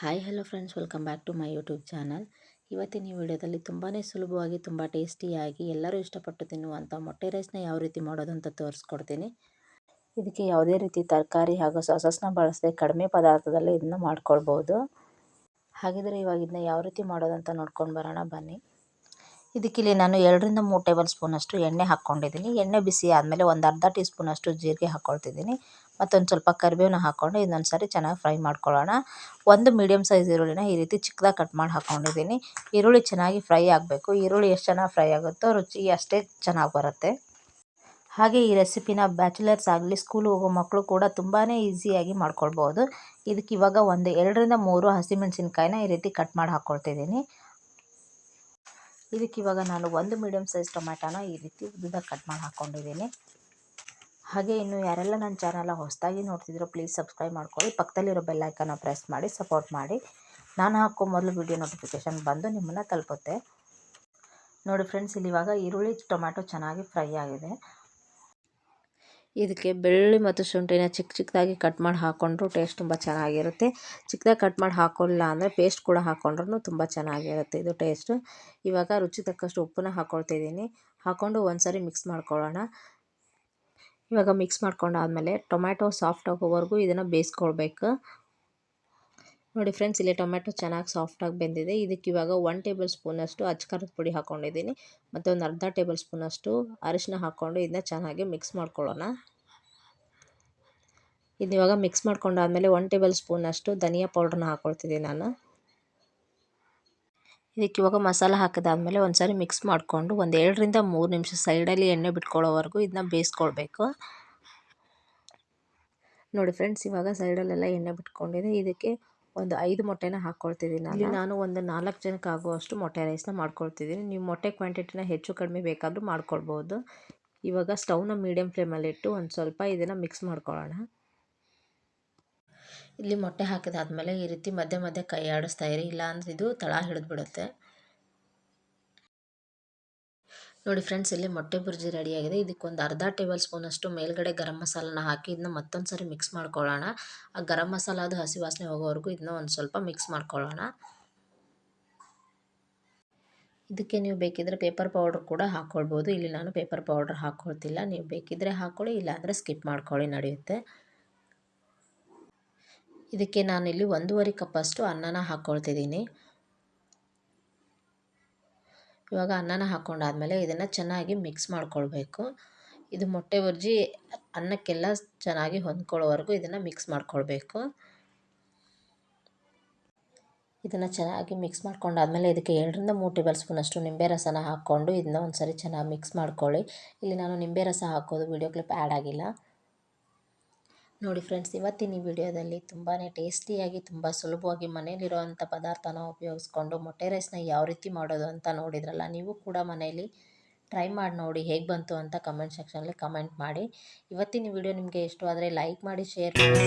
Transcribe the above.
Hi hello friends welcome back to my YouTube channel ಇವತ್ತಿನ ಈ ವಿಡಿಯೋದಲ್ಲಿ ತುಂಬಾ ಸುಲಭವಾಗಿ, ತುಂಬ ಟೇಸ್ಟಿಯಾಗಿ ಎಲ್ಲರೂ ಇಷ್ಟಪಟ್ಟು ತಿನ್ನುವಂಥ ಮೊಟ್ಟೆ ರೈಸ್ನ ಯಾವ ರೀತಿ ಮಾಡೋದು ಅಂತ ತೋರಿಸ್ಕೊಡ್ತೀನಿ. ಇದಕ್ಕೆ ಯಾವುದೇ ರೀತಿ ತರಕಾರಿ ಹಾಗೂ ಸಾಸಸ್ನ ಬಳಸದೆ ಕಡಿಮೆ ಪದಾರ್ಥದಲ್ಲೇ ಇದನ್ನ ಮಾಡ್ಕೊಳ್ಬೋದು. ಹಾಗಿದ್ರೆ ಇವಾಗ ಇದನ್ನ ಯಾವ ರೀತಿ ಮಾಡೋದು ಅಂತ ನೋಡ್ಕೊಂಡು ಬರೋಣ. ಬನ್ನಿ. ಇದಕ್ಕಿಲ್ಲಿ ನಾನು ಎರಡರಿಂದ ಮೂರು ಟೇಬಲ್ ಸ್ಪೂನಷ್ಟು ಎಣ್ಣೆ ಹಾಕ್ಕೊಂಡಿದ್ದೀನಿ. ಎಣ್ಣೆ ಬಿಸಿ ಆದಮೇಲೆ ಒಂದು ಅರ್ಧ ಟೀ ಸ್ಪೂನಷ್ಟು ಜೀರಿಗೆ ಹಾಕ್ಕೊಳ್ತಿದ್ದೀನಿ. ಮತ್ತೊಂದು ಸ್ವಲ್ಪ ಕರಿಬೇವನ್ನ ಹಾಕ್ಕೊಂಡು ಇನ್ನೊಂದು ಸಾರಿ ಚೆನ್ನಾಗಿ ಫ್ರೈ ಮಾಡ್ಕೊಳ್ಳೋಣ. ಒಂದು ಮೀಡಿಯಮ್ ಸೈಜ್ ಈರುಳ್ಳಿನ ಈ ರೀತಿ ಚಿಕ್ಕದಾಗಿ ಕಟ್ ಮಾಡಿ ಹಾಕ್ಕೊಂಡಿದ್ದೀನಿ. ಈರುಳ್ಳಿ ಚೆನ್ನಾಗಿ ಫ್ರೈ ಆಗಬೇಕು. ಈರುಳ್ಳಿ ಎಷ್ಟು ಚೆನ್ನಾಗಿ ಫ್ರೈ ಆಗುತ್ತೋ ರುಚಿ ಅಷ್ಟೇ ಚೆನ್ನಾಗಿ ಬರುತ್ತೆ. ಹಾಗೆ ಈ ರೆಸಿಪಿನ ಬ್ಯಾಚುಲರ್ಸ್ ಆಗಲಿ, ಸ್ಕೂಲ್ ಹೋಗೋ ಮಕ್ಕಳು ಕೂಡ ತುಂಬಾ ಈಸಿಯಾಗಿ ಮಾಡ್ಕೊಳ್ಬೋದು. ಇದಕ್ಕೆ ಇವಾಗ ಒಂದು ಎರಡರಿಂದ ಮೂರು ಹಸಿಮೆಣಸಿನ್ಕಾಯಿನ ಈ ರೀತಿ ಕಟ್ ಮಾಡಿ ಹಾಕ್ಕೊಳ್ತಿದ್ದೀನಿ. ಇದಕ್ಕೆ ಇವಾಗ ನಾನು ಒಂದು ಮೀಡಿಯಮ್ ಸೈಜ್ ಟೊಮ್ಯಾಟೋನ ಈ ರೀತಿ ಉದ್ದ ಕಟ್ ಮಾಡಿ ಹಾಕ್ಕೊಂಡಿದ್ದೀನಿ ಹಾಗೆ ಇನ್ನು ಯಾರೆಲ್ಲ ನನ್ನ ಚಾನಲ್ನ ಹೊಸದಾಗಿ ನೋಡ್ತಿದ್ರು ಪ್ಲೀಸ್ ಸಬ್ಸ್ಕ್ರೈಬ್ ಮಾಡ್ಕೊಳ್ಳಿ. ಪಕ್ಕದಲ್ಲಿರೋ ಬೆಲ್ಲೈಕನ್ನ ಪ್ರೆಸ್ ಮಾಡಿ ಸಪೋರ್ಟ್ ಮಾಡಿ. ನಾನು ಹಾಕೋ ಮೊದಲು ವಿಡಿಯೋ ನೋಟಿಫಿಕೇಷನ್ ಬಂದು ನಿಮ್ಮನ್ನು ತಲುಪುತ್ತೆ. ನೋಡಿ ಫ್ರೆಂಡ್ಸ್ ಇಲ್ಲಿ ಇವಾಗ ಈರುಳ್ಳಿ, ಟೊಮ್ಯಾಟೊ ಚೆನ್ನಾಗಿ ಫ್ರೈ ಆಗಿದೆ. ಇದಕ್ಕೆ ಬೆಳ್ಳುಳ್ಳಿ ಮತ್ತು ಶುಂಠಿನ ಚಿಕ್ಕ ಚಿಕ್ಕದಾಗಿ ಕಟ್ ಮಾಡಿ ಹಾಕ್ಕೊಂಡ್ರು ಟೇಸ್ಟ್ ತುಂಬ ಚೆನ್ನಾಗಿರುತ್ತೆ. ಚಿಕ್ಕದಾಗಿ ಕಟ್ ಮಾಡಿ ಹಾಕೊಳ್ಳಿಲ್ಲ ಅಂದರೆ ಪೇಸ್ಟ್ ಕೂಡ ಹಾಕ್ಕೊಂಡ್ರೂ ತುಂಬ ಚೆನ್ನಾಗಿರುತ್ತೆ ಇದು ಟೇಸ್ಟು ಇವಾಗ ರುಚಿ ತಕ್ಕಷ್ಟು ಉಪ್ಪನ್ನ ಹಾಕ್ಕೊಳ್ತಿದ್ದೀನಿ ಹಾಕ್ಕೊಂಡು ಒಂದು ಸಾರಿ ಮಿಕ್ಸ್ ಮಾಡ್ಕೊಳ್ಳೋಣ. ಇವಾಗ ಮಿಕ್ಸ್ ಮಾಡ್ಕೊಂಡಾದಮೇಲೆ ಟೊಮ್ಯಾಟೊ ಸಾಫ್ಟ್ ಆಗೋವರೆಗೂ ಇದನ್ನು ಬೇಯಿಸ್ಕೊಳ್ಬೇಕು. ನೋಡಿ ಫ್ರೆಂಡ್ಸ್ ಇಲ್ಲಿ ಟೊಮೆಟೊ ಚೆನ್ನಾಗಿ ಸಾಫ್ಟಾಗಿ ಬೆಂದಿದೆ. ಇದಕ್ಕೆ ಇವಾಗ ಒನ್ ಟೇಬಲ್ ಸ್ಪೂನಷ್ಟು ಅಚ್ಕಾರದ ಪುಡಿ ಹಾಕ್ಕೊಂಡಿದ್ದೀನಿ ಮತ್ತು ಒಂದು ಅರ್ಧ ಟೇಬಲ್ ಸ್ಪೂನಷ್ಟು ಅರಿಶಿನ ಹಾಕ್ಕೊಂಡು ಇದನ್ನ ಚೆನ್ನಾಗಿ ಮಿಕ್ಸ್ ಮಾಡ್ಕೊಳ್ಳೋಣ. ಇದು ಇವಾಗ ಮಿಕ್ಸ್ ಮಾಡ್ಕೊಂಡಾದಮೇಲೆ ಒನ್ ಟೇಬಲ್ ಸ್ಪೂನಷ್ಟು ಧನಿಯಾ ಪೌಡ್ರನ್ನ ಹಾಕ್ಕೊಳ್ತಿದ್ದೀನಿ ನಾನು. ಇದಕ್ಕೆ ಇವಾಗ ಮಸಾಲ ಹಾಕಿದಾದ್ಮೇಲೆ ಒಂದು ಸಾರಿ ಮಿಕ್ಸ್ ಮಾಡಿಕೊಂಡು ಒಂದು ಎರಡರಿಂದ ಮೂರು ನಿಮಿಷ ಸೈಡಲ್ಲಿ ಎಣ್ಣೆ ಬಿಟ್ಕೊಳ್ಳೋವರೆಗೂ ಇದನ್ನ ಬೇಯಿಸ್ಕೊಳ್ಬೇಕು. ನೋಡಿ ಫ್ರೆಂಡ್ಸ್ ಇವಾಗ ಸೈಡಲ್ಲೆಲ್ಲ ಎಣ್ಣೆ ಬಿಟ್ಕೊಂಡಿದೆ ಇದಕ್ಕೆ ಒಂದು ಐದು ಮೊಟ್ಟೆನ ಹಾಕ್ಕೊಳ್ತಿದ್ದೀನಿ ಅಲ್ಲಿ ನಾನು ಒಂದು ನಾಲ್ಕು ಜನಕ್ಕೆ ಆಗುವಷ್ಟು ಮೊಟ್ಟೆ ರೈಸ್ನ ಮಾಡ್ಕೊಳ್ತಿದ್ದೀನಿ. ನೀವು ಮೊಟ್ಟೆ ಕ್ವಾಂಟಿಟಿನ ಹೆಚ್ಚು ಕಡಿಮೆ ಬೇಕಾದರೂ ಮಾಡ್ಕೊಳ್ಬೋದು. ಇವಾಗ ಸ್ಟವ್ನ ಮೀಡಿಯಮ್ ಫ್ಲೇಮಲ್ಲಿಟ್ಟು ಒಂದು ಸ್ವಲ್ಪ ಇದನ್ನು ಮಿಕ್ಸ್ ಮಾಡ್ಕೊಳ್ಳೋಣ. ಇಲ್ಲಿ ಮೊಟ್ಟೆ ಹಾಕಿದಾದ್ಮೇಲೆ ಈ ರೀತಿ ಮಧ್ಯೆ ಮಧ್ಯೆ ಕೈ ಆಡಿಸ್ತಾ ಇರಿ. ಇಲ್ಲಾಂದ್ರೆ ಇದು ತಳ ಹಿಡಿದ್ಬಿಡುತ್ತೆ. ನೋಡಿ ಫ್ರೆಂಡ್ಸ್ ಇಲ್ಲಿ ಮೊಟ್ಟೆ ಬುರ್ಜಿ ರೆಡಿಯಾಗಿದೆ ಇದಕ್ಕೊಂದು ಅರ್ಧ ಟೇಬಲ್ ಸ್ಪೂನಷ್ಟು ಮೇಲ್ಗಡೆ ಗರಂ ಮಸಾಲನ ಹಾಕಿ ಇದನ್ನ ಮತ್ತೊಂದು ಸರಿ ಮಿಕ್ಸ್ ಮಾಡ್ಕೊಳ್ಳೋಣ. ಆ ಗರಂ ಮಸಾಲ ಅದು ಹಸಿ ವಾಸನೆ ಹೋಗೋವರೆಗೂ ಇದನ್ನ ಒಂದು ಸ್ವಲ್ಪ ಮಿಕ್ಸ್ ಮಾಡ್ಕೊಳ್ಳೋಣ. ಇದಕ್ಕೆ ನೀವು ಬೇಕಿದ್ರೆ ಪೇಪರ್ ಪೌಡ್ರ್ ಕೂಡ ಹಾಕ್ಕೊಳ್ಬೋದು ಇಲ್ಲಿ ನಾನು ಪೇಪರ್ ಪೌಡ್ರ್ ಹಾಕ್ಕೊಳ್ತಿಲ್ಲ ನೀವು ಬೇಕಿದ್ರೆ ಹಾಕ್ಕೊಳ್ಳಿ ಇಲ್ಲಾಂದರೆ ಸ್ಕಿಪ್ ಮಾಡ್ಕೊಳ್ಳಿ, ನಡೆಯುತ್ತೆ. ಇದಕ್ಕೆ ನಾನಿಲ್ಲಿ ಒಂದೂವರೆ ಕಪ್ಪಷ್ಟು ಅನ್ನನ ಹಾಕ್ಕೊಳ್ತಿದ್ದೀನಿ ಇವಾಗ ಅನ್ನನ ಹಾಕ್ಕೊಂಡಾದ್ಮೇಲೆ ಇದನ್ನು ಚೆನ್ನಾಗಿ ಮಿಕ್ಸ್ ಮಾಡ್ಕೊಳ್ಬೇಕು. ಇದು ಮೊಟ್ಟೆ ಬುರ್ಜಿ ಅನ್ನಕ್ಕೆಲ್ಲ ಚೆನ್ನಾಗಿ ಹೊಂದ್ಕೊಳ್ಳೋವರೆಗೂ ಇದನ್ನು ಮಿಕ್ಸ್ ಮಾಡ್ಕೊಳ್ಬೇಕು. ಇದನ್ನು ಚೆನ್ನಾಗಿ ಮಿಕ್ಸ್ ಮಾಡ್ಕೊಂಡಾದ್ಮೇಲೆ ಇದಕ್ಕೆ ಎರಡರಿಂದ ಮೂರು ಟೇಬಲ್ ಸ್ಪೂನಷ್ಟು ನಿಂಬೆ ರಸನ ಹಾಕ್ಕೊಂಡು ಇದನ್ನ ಒಂದು ಸರಿ ಚೆನ್ನಾಗಿ ಮಿಕ್ಸ್ ಮಾಡ್ಕೊಳ್ಳಿ. ಇಲ್ಲಿ ನಾನು ನಿಂಬೆ ರಸ ಹಾಕೋದು ವೀಡಿಯೋ ಕ್ಲಿಪ್ ಆ್ಯಡ್ ಆಗಿಲ್ಲ. ನೋಡಿ ಫ್ರೆಂಡ್ಸ್, ಇವತ್ತಿನ ಈ ವಿಡಿಯೋದಲ್ಲಿ ತುಂಬಾ ಟೇಸ್ಟಿಯಾಗಿ, ತುಂಬ ಸುಲಭವಾಗಿ ಮನೇಲಿರುವಂಥ ಪದಾರ್ಥನ ಉಪಯೋಗಿಸ್ಕೊಂಡು ಮೊಟ್ಟೆ ರೈಸ್ನ ಯಾವ ರೀತಿ ಮಾಡೋದು ಅಂತ ನೋಡಿದ್ರಲ್ಲ, ನೀವು ಕೂಡ ಮನೆಯಲ್ಲಿ ಟ್ರೈ ಮಾಡಿ ನೋಡಿ ಹೇಗೆ ಬಂತು ಅಂತ ಕಮೆಂಟ್ ಸೆಕ್ಷನಲ್ಲಿ ಕಮೆಂಟ್ ಮಾಡಿ. ಇವತ್ತಿನ ವಿಡಿಯೋ ನಿಮಗೆ ಇಷ್ಟವಾದರೆ ಲೈಕ್ ಮಾಡಿ, ಶೇರ್ ಮಾಡಿ.